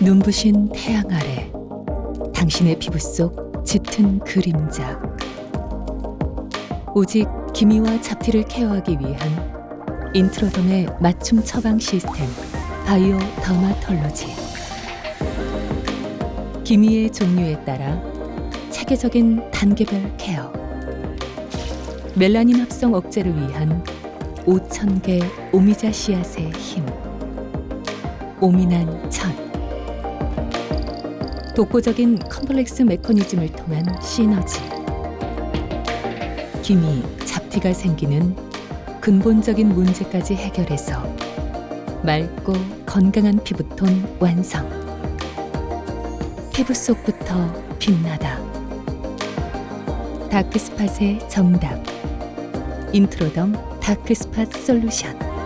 눈부신 태양 아래 당신의 피부 속 짙은 그림자. 오직 기미와 잡티를 케어하기 위한 인트로덤의 맞춤 처방 시스템 바이오 더마톨로지. 기미의 종류에 따라 체계적인 단계별 케어. 멜라닌 합성 억제를 위한 5,000개 오미자 씨앗의 힘 오미난 천. 독보적인 컴플렉스 메커니즘을 통한 시너지. 기미, 잡티가 생기는 근본적인 문제까지 해결해서 맑고 건강한 피부톤 완성. 피부 속부터 빛나다. 다크스팟의 정답. 인트로덤 다크스팟 솔루션